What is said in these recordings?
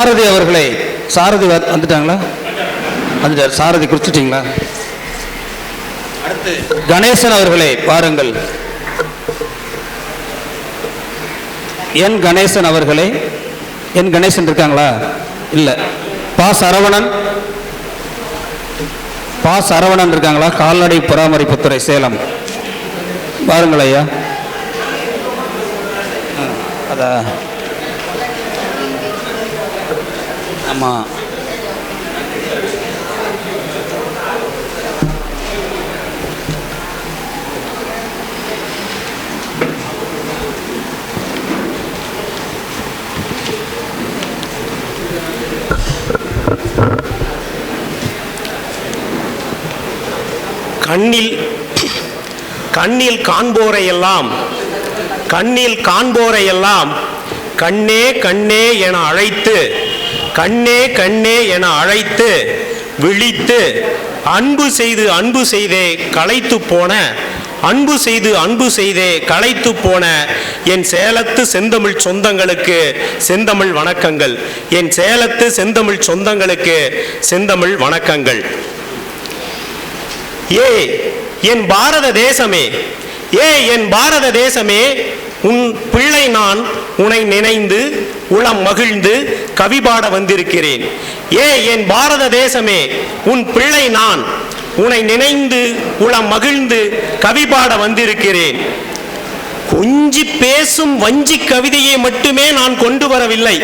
சாரதி அவர்களை சாரதி வந்துட்டாங்களா? வந்துட்டார். சாரதி குறிச்சிட்டீங்களா அடுத்து. கணேசன் அவர்களே பாருங்கள் என் கணேசன் அவர்களே என் கணேசன் இருக்காங்களா? இல்ல. பா சரவணன். பா சரவணன் இருக்காங்களா? கால்நடை பராமரிப்புத்துறை சேலம். பாருங்கள் ஐயா. ஆ, ஆமாம் கண்ணில் கண்ணில் காண்போரையெல்லாம் கண்ணில் காண்போரையெல்லாம் கண்ணே கண்ணே என அழைத்து கண்ணே கண்ணே என அழைத்து விழித்து அன்பு செய்து அன்பு செய்தே களைத்து போன அன்பு செய்து அன்பு செய்தே களைத்து போன என் சேலத்து செந்தமிழ் சொந்தங்களுக்கு செந்தமிழ் வணக்கங்கள். என் சேலத்து செந்தமிழ் சொந்தங்களுக்கு செந்தமிழ் வணக்கங்கள். ஏ என் பாரத தேசமே ஏ என் பாரத தேசமே உன் பிள்ளை நான் உன்னை நினைந்து உளம் மகிழ்ந்து கவி பாட வந்திருக்கிறேன். ஏ என் பாரத தேசமே உன் பிள்ளை நான். உன்னை நினைந்து உளம் மகிழ்ந்து கவிபாட வந்திருக்கிறேன். கொஞ்சி பேசும் வஞ்சி கவிதையை மட்டுமே நான் கொண்டு வரவில்லை.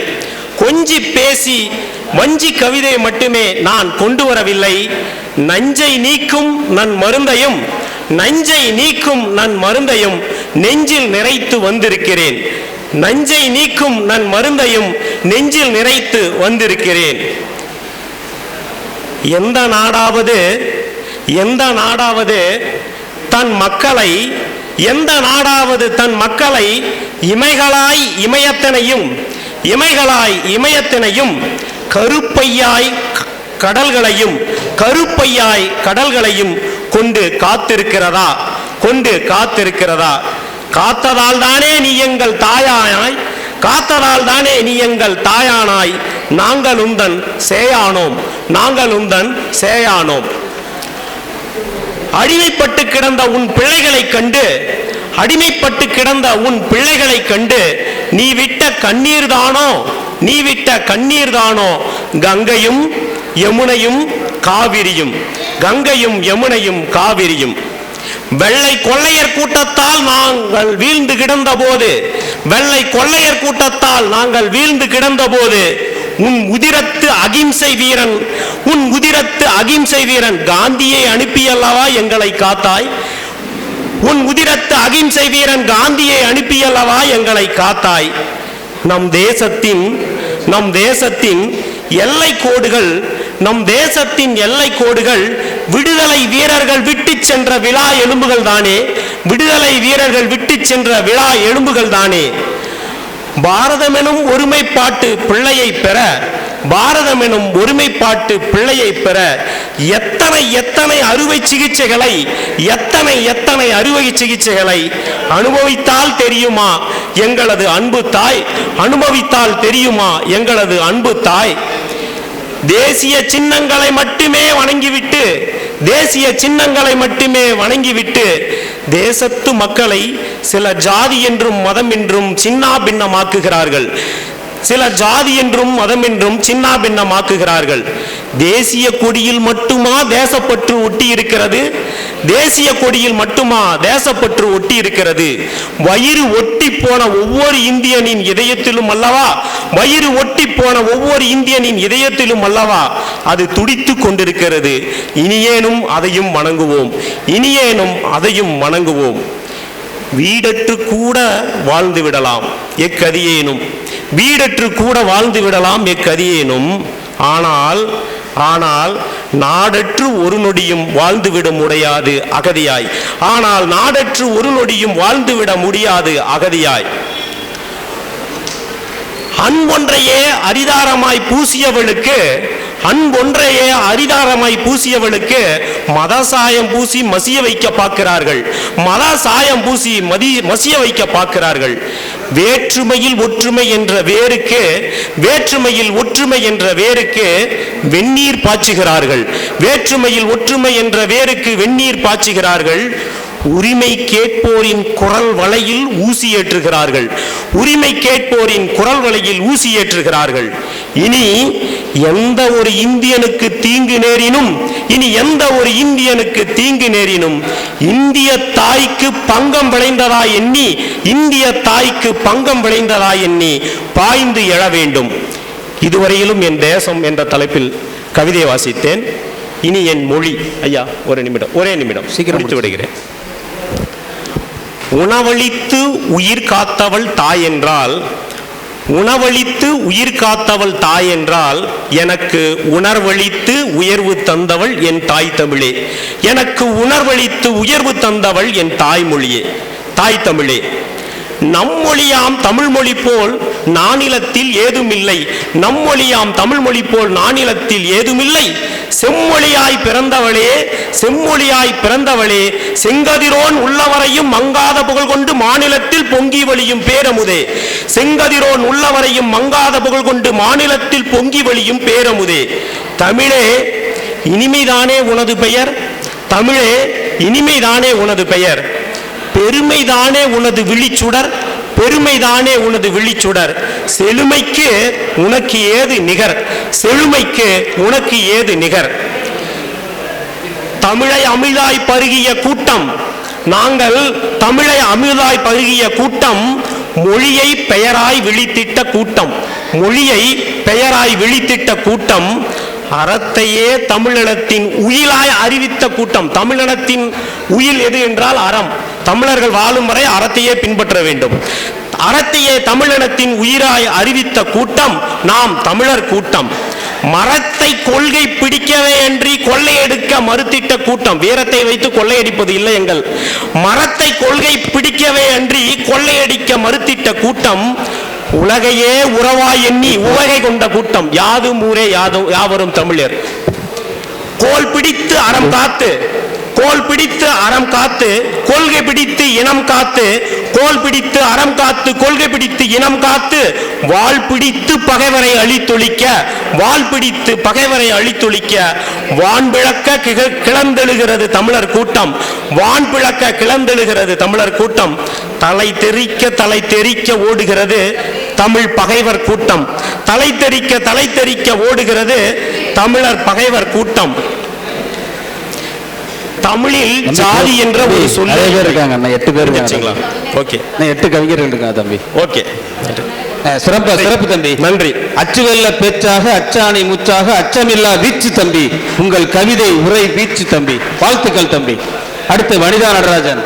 கொஞ்சி பேசி வஞ்சி கவிதையை மட்டுமே நான் கொண்டு வரவில்லை. நஞ்சை நீக்கும் நன் மருந்தையும் நஞ்சை நீக்கும் நன் மருந்தையும் நெஞ்சில் நிறைத்து வந்திருக்கிறேன். நஞ்சை நீக்கும் நன் மருந்தையும் நெஞ்சில் நிறைத்து வந்திருக்கிறேன். எந்த நாடாவது எந்த நாடாவது தன் மக்களை எந்த நாடாவது தன் மக்களை இமைகளாய் இமயத்தினையும் இமைகளாய் இமயத்தினையும் கருப்பையாய் கடல்களையும் கருப்பையாய் கடல்களையும் கொண்டு காத்திருக்கிறதா? கொண்டு காத்திருக்கிறதா? காத்ததால் தானே நீ எங்கள் தாயானாய் காத்ததால் தானே நீ எங்கள் தாயானாய். நாங்கள் உந்தன் சேயானோம் நாங்கள் உந்தன் சேயானோம். அடிமைப்பட்டு கிடந்த உன் பிள்ளைகளைக் கண்டு அடிமைப்பட்டு கிடந்த உன் பிள்ளைகளைக் கண்டு நீ விட்ட கண்ணீர் தானோ நீ விட்ட கண்ணீர் தானோ கங்கையும் யமுனையும் காவிரியும். கங்கையும் யமுனையும் காவிரியும். வெள்ளை கொள்ளையர் கூட்டத்தால் நாங்கள் வீழ்ந்து கிடந்த போது வெள்ளை கொள்ளையர் கூட்டத்தால் நாங்கள் வீழ்ந்து கிடந்த போது உன் உதிரத்து அகிம்சை வீரன் உன் உதிரத்து அகிம்சை வீரன் காந்தியை அனுப்பியல்லவா எங்களை காத்தாய்? உன் உதிரத்து அகிம்சை வீரன் காந்தியை அனுப்பியல்லவா எங்களை காத்தாய்? நம் தேசத்தின் நம் தேசத்தின் எல்லை கோடுகள் நம் தேசத்தின் எல்லை கோடுகள் விடுதலை வீரர்கள் விட்டுச் சென்ற விழா எலும்புகள் தானே? விடுதலை வீரர்கள் விட்டுச் சென்ற விழா எலும்புகள் தானே? பாரதமெனும் ஒருமைப்பாட்டு பிள்ளையை பெற பாரதமெனும் ஒருமைப்பாட்டு பிள்ளையை பெற எத்தனை எத்தனை அறுவை சிகிச்சைகளை எத்தனை எத்தனை அறுவை சிகிச்சைகளை அனுபவித்தால் தெரியுமா? எங்களது அன்பு தாய் அனுபவித்தால் தெரியுமா? எங்களது அன்பு தாய் தேசிய சின்னங்களை மட்டுமே வணங்கிவிட்டு தேசிய சின்னங்களை மட்டுமே வணங்கிவிட்டு தேசத்து மக்களை சில ஜாதி என்றும் மதம் என்றும் சின்னா பின்னமாக்குகிறார்கள். சில ஜாதி என்றும் மதம் என்றும் சின்னா பின்னமாக்குகிறார்கள். தேசிய கொடியில் மட்டுமா தேசப்பற்று ஒட்டி இருக்கிறது தேசிய கொடியில் மட்டுமா தேசப்பற்று ஒட்டி இருக்கிறது வயிறு ஒட்டி போன ஒவ்வொரு இந்தியனின் இதயத்திலும் அல்லவா வயிறு ஒட்டி போன ஒவ்வொரு இந்தியனின் இதயத்திலும் அல்லவா அது துடித்து கொண்டிருக்கிறது. இனியேனும் அதையும் வணங்குவோம். இனியேனும் அதையும் வணங்குவோம். வீடற்று கூட வாழ்ந்து விடலாம் எக்கதியேனும். வீடற்று கூட வாழ்ந்து விடலாம் எக்கதியேனும். ஆனால் ஆனால் நாடற்று ஒரு நொடியும் வாழ்ந்துவிட முடியாது அகதியாய். ஆனால் நாடற்று ஒரு நொடியும் வாழ்ந்துவிட முடியாது அகதியாய். அன்பொன்றையே அரிதாரமாய் பூசியவளுக்கு அன்பொன்றையே அரிதாரமாய் பூசியவளுக்கு மத சாயம் பூசி மசிய வைக்க பார்க்கிறார்கள். மத சாயம் பூசி மதி மசிய வைக்க பார்க்கிறார்கள். வேற்றுமையில் ஒற்றுமை என்ற வேருக்கு வேற்றுமையில் ஒற்றுமை என்ற வேருக்கு வெந்நீர் பாய்ச்சுகிறார்கள். வேற்றுமையில் ஒற்றுமை என்ற வேருக்கு வெந்நீர் பாய்ச்சுகிறார்கள். உரிமை கேட்போரின் குரல் வலையில் ஊசி ஏற்றுகிறார்கள். உரிமை கேட்போரின் குரல் வலையில் ஊசி ஏற்றுகிறார்கள். இனி எந்த ஒரு இந்தியனுக்கு தீங்கு நேரினும் இனி எந்த ஒரு இந்தியனுக்கு தீங்கு நேரினும் இந்திய தாய்க்கு பங்கம் விளைந்ததா எண்ணி இந்திய தாய்க்கு பங்கம் விளைந்ததா எண்ணி பாய்ந்து எழ வேண்டும். இதுவரையிலும் என் தேசம் என்ற தலைப்பில் கவிதை வாசித்தேன். இனி என் மொழி ஐயா ஒரு நிமிடம் ஒரே நிமிடம். சீக்கிரம் முடித்து விடுகிறேன். உணவளித்து உயிர் காத்தவள் தாய் என்றால் உணவளித்து உயிர் காத்தவள் தாய் என்றால் எனக்கு உணர்வளித்து உயர்வு தந்தவள் என் தாய் தமிழே. எனக்கு உணர்வளித்து உயர்வு தந்தவள் என் தாய்மொழியே தாய் தமிழே. நம்மொழியாம் தமிழ் மொழி போல் நானிலத்தில் ஏதுமில்லை. நம்மொழியாம் தமிழ் மொழி போல் நானிலத்தில் ஏதுமில்லை. செம்மொழியாய் பிறந்தவளே செம்மொழியாய் பிறந்தவளே செங்கதிரோன் உள்ளவரையும் மங்காத புகழ் கொண்டு மாநிலத்தில் பொங்கி வழியும் பேரமுதே. செங்கதிரோன் உள்ளவரையும் மங்காத புகழ் கொண்டு மாநிலத்தில் பொங்கி வழியும் பேரமுதே. தமிழே இனிமைதானே உனது பெயர்? தமிழே இனிமைதானே உனது பெயர்? பெருமைதானே உனது விழிச்சுடர்? பெருமைதானே உனது விழிச்சுடர். செழுமைக்கு உனக்கு ஏது நிகர்? செழுமைக்கு உனக்கு ஏது நிகர்? தமிழை அமிழ்தாய் பருகிய கூட்டம். நாங்கள் தமிழை அமிழ்தாய் பருகிய கூட்டம் மொழியை பெயராய் விழித்திட்ட கூட்டம். மொழியை பெயராய் விழித்திட்ட கூட்டம் அறத்தையே தமிழினத்தின் உயிலாய் அறிவித்த கூட்டம். தமிழினத்தின் உயில் எது என்றால் அறம். தமிழர்கள் வாழும் வரை அறத்தையே பின்பற்ற வேண்டும். அறத்தையே தமிழினத்தின் உயிராய் அறிவித்த கூட்டம் நாம் தமிழர் கூட்டம். மரத்தை கொள்கை பிடிக்கவே அன்றி கொள்ளையடிக்க மறுத்திட்ட கூட்டம். வீரத்தை வைத்து கொள்ளையடிப்பது இல்லை எங்கள். மரத்தை கொள்கை பிடிக்கவே அன்றி கொள்ளையடிக்க மறுத்திட்ட கூட்டம் உலகையே உறவாய் எண்ணி உவகை கொண்ட கூட்டம். யாதும் ஊரே யாதும் யாவரும் தமிழர். கோல் பிடித்து அறம் காத்து கோல் பிடித்து அறம் காத்து கொள்கை பிடித்து இனம் காத்து கோல் பிடித்து அறம் காத்து கொள்கை பிடித்து இனம் காத்து வாள் பிடித்து பகைவரை அழித்தொழிக்க வாள் பிடித்து பகைவரை அழித்தொழிக்க வான் பிளக்க கிளந்தெழுகிறது தமிழர் கூட்டம் வான் பிளக்க கிளந்தெழுகிறது தமிழர் கூட்டம் தலை தெறிக்க தலை தெறிக்க ஓடுகிறது தமிழ் பகைவர் கூட்டம் தலை தெறிக்க தலை தெறிக்க ஓடுகிறது தமிழர் பகைவர் கூட்டம். தமிழில் ஜாதி என்ற ஒரு சொல்லை நிறைய பேர் இருக்காங்க அண்ணா எட்டு பேர் இருக்காங்க. ஓகே. அண்ணா, எட்டு கவிஞர்கள் இருக்காங்க தம்பி? ஓகே. சிறப்பு சிறப்பு தம்பி. நன்றி. அச்சுவெல்ல பேச்சாக அச்சாணி முச்சாக அச்சமில்லா வீச்சு தம்பி. உங்கள் கவிதை உரை வீச்சு தம்பி. வாழ்த்துக்கள் தம்பி. அடுத்து வனிதா நடராஜன்.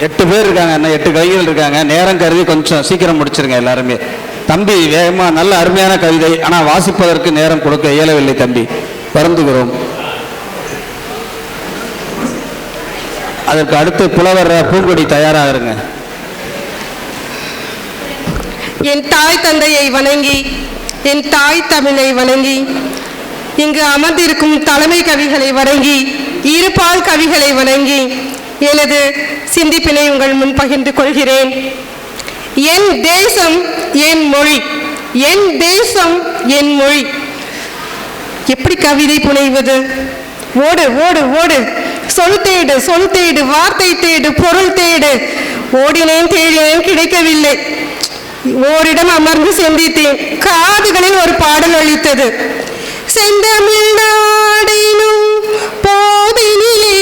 எட்டு பேர் இருக்காங்க அண்ணா எட்டு கவிஞர்கள் இருக்காங்க. நேரம் கருதி கொஞ்சம் சீக்கிரம் முடிச்சிருங்க எல்லாருமே. தம்பி வேகமா நல்ல அருமையான கவிதை. ஆனா வாசிப்பதற்கு நேரம் கொடுக்க இயலவில்லை தம்பி. வருந்துகிறோம். அதற்கு அடுத்து புலவர் பூங்கொடி தயாராக இருங்க என் தாய் தந்தையை வணங்கி என் தாய் தமிழை வணங்கி இங்கு அமர்ந்திருக்கும் தலைமை கவிகளை வணங்கி இருபால் கவிகளை வணங்கி எனது சிந்திப்பினை உங்கள் முன் பகிர்ந்து கொள்கிறேன். என் தேசம் என் மொழி என் தேசம் என் மொழி. எப்படி கவிதை புனைவது? ஓடு ஓடு ஓடு. சொல் தேடு சொல் தேடு வார்த்தை தேடு பொருள் தேடு. ஓடினேன் தேடினேன் கிடைக்கவில்லை. ஓரிடம் அமர்ந்து சிந்தித்தேன். காதுகளில் ஒரு பாடல் அளித்தது. செந்தமிழ்நாடினும் போதினிலே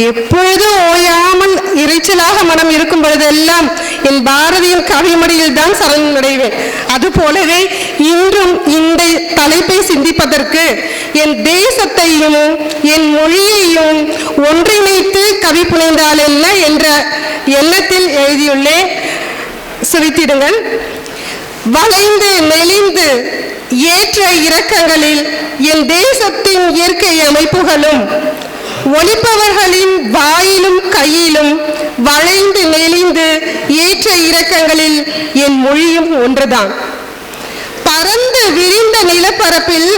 எப்பொழுதும் ஓயாமல் இறைச்சலாக மனம் இருக்கும் பொழுதெல்லாம் என் பாரதியின் கவிமடியில் தான் சரணடைவேன் அதுபோலவே இன்றும் இந்த தலைப்பை சிந்திப்பதற்கு என் தேசத்தையும் என் மொழியையும் ஒன்றிணைத்து கவி புனைந்தால் என்ன என்ற எண்ணத்தில் எழுதியுள்ளேன் சுவித்திடுங்கள். வளைந்து நெளிந்து ஏற்ற இறக்கங்களில் என் தேசத்தின் இயற்கை அமைப்புகளும் ஒளிப்பவர்களின் வாயிலும் கையிலும் வளைந்து நெளிந்து ஏற்ற இறக்கங்களில் என் மொழியும் ஒன்றுதான். பரந்து விரிந்த நிலப்பரப்பில்